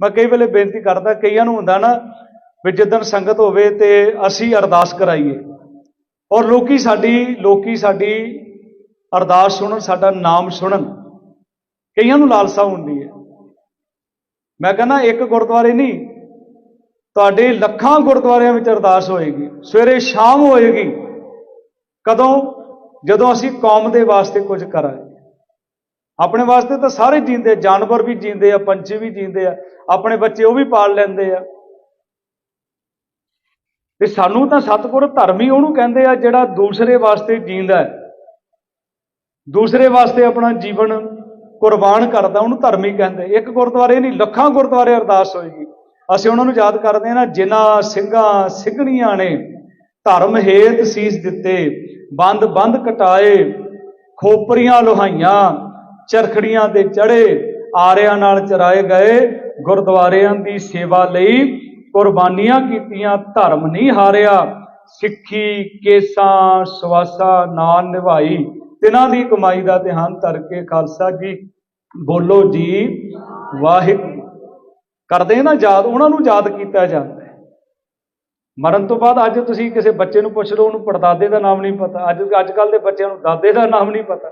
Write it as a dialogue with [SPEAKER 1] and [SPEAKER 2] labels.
[SPEAKER 1] ਮੈਂ ਕਈ ਵੇਲੇ ਬੇਨਤੀ ਕਰਦਾ, ਕਈਆਂ ਨੂੰ ਹੁੰਦਾ ਨਾ ਵੀ ਜਿੱਦਣ ਸੰਗਤ ਹੋਵੇ ਤੇ ਅਸੀਂ ਅਰਦਾਸ ਕਰਾਈਏ। ਔਰ ਲੋਕੀ ਸਾਡੀ ਲੋਕੀ ਸਾਡੀ ਅਰਦਾਸ ਸੁਣਨ, ਸਾਡਾ ਨਾਮ ਸੁਣਨ। ਕਈਆਂ ਨੂੰ ਲਾਲਸਾ ਹੁੰਦੀ ਹੈ। ਮੈਂ ਕਹਿੰਦਾ, ਇੱਕ ਗੁਰਦੁਆਰੇ ਨਹੀਂ, ਤੁਹਾਡੇ ਲੱਖਾਂ ਗੁਰਦੁਆਰਿਆਂ ਵਿੱਚ ਅਰਦਾਸ ਹੋਏਗੀ। ਸਵੇਰੇ ਸ਼ਾਮ ਹੋਏਗੀ, ਕਦੋਂ? ਜਦੋਂ ਅਸੀਂ ਕੌਮ ਦੇ ਵਾਸਤੇ ਕੁਝ ਕਰਾਂਗੇ। ਆਪਣੇ ਵਾਸਤੇ ਤਾਂ ਸਾਰੇ ਜੀਂਦੇ ਜਾਨਵਰ ਵੀ ਜੀਂਦੇ ਆ, ਪੰਛੀ ਵੀ ਜੀਂਦੇ ਆ। ਆਪਣੇ ਬੱਚੇ ਉਹ ਵੀ ਪਾਲ ਲੈਂਦੇ ਆ। ਤੇ ਸਾਨੂੰ ਤਾਂ ਸਤਿਗੁਰ ਧਰਮ ਹੀ ਉਹਨੂੰ ਕਹਿੰਦੇ ਆ ਜਿਹੜਾ ਦੂਸਰੇ ਵਾਸਤੇ ਜੀਂਦਾ ਹੈ। ਦੂਸਰੇ ਵਾਸਤੇ ਆਪਣਾ ਜੀਵਨ ਕੁਰਬਾਨ ਕਰਦਾ, ਉਹਨੂੰ ਧਰਮੀ ਕਹਿੰਦੇ। ਇੱਕ ਗੁਰਦੁਆਰੇ ਨਹੀਂ, ਲੱਖਾਂ ਗੁਰਦੁਆਰੇ ਅਰਦਾਸ ਹੋਏਗੀ। ਅਸੀਂ ਉਹਨਾਂ ਨੂੰ ਯਾਦ ਕਰਦੇ ਹਾਂ ਨਾ, ਜਿਨ੍ਹਾਂ ਸਿੰਘਾਂ, ਸਿੰਘਣੀਆਂ ਨੇ ਧਰਮ ਹੇਤ ਸੀਸ ਦਿੱਤੇ, ਬੰਦ ਬੰਦ ਕਟਾਏ, ਖੋਪਰੀਆਂ ਲੋਹਾਈਆਂ, ਚਰਖੜੀਆਂ ਤੇ ਚੜੇ ਆਰਿਆਂ ਨਾਲ ਚਰਾਏ ਗਏ ਗੁਰਦੁਆਰਿਆਂ ਦੀ ਸੇਵਾ ਲਈ ਕੁਰਬਾਨੀਆਂ ਕੀਤੀਆਂ, ਧਰਮ ਨਹੀਂ ਹਾਰਿਆ। ਸਿੱਖੀ, ਕੇਸਾਂ, ਸਵਾਸਾ ਨਾਲ ਨਿਭਾਈ। ਤਿਨਾਂ ਦੀ ਕਮਾਈ ਦਾ ਧਿਆਨ ਧਰ ਕੇ ਖਾਲਸਾ ਜੀ, ਬੋਲੋ ਜੀ ਵਾਹਿਗੁਰੂ ਕਰਦੇ ਨਾ ਯਾਦ, ਉਹਨਾਂ ਨੂੰ ਯਾਦ ਕੀਤਾ ਜਾਂਦਾ ਹੈ। ਮਰਨ ਤੋਂ ਬਾਅਦ ਅੱਜ ਤੁਸੀਂ ਕਿਸੇ ਬੱਚੇ ਨੂੰ ਪੁੱਛ ਲਓ, ਉਹਨੂੰ ਪੜਦਾਦੇ ਦਾ ਨਾਮ ਨਹੀਂ ਪਤਾ। ਅੱਜ ਅੱਜ ਕੱਲ ਦੇ ਬੱਚਿਆਂ ਨੂੰ ਦਾਦੇ ਦਾ ਨਾਮ ਨਹੀਂ ਪਤਾ।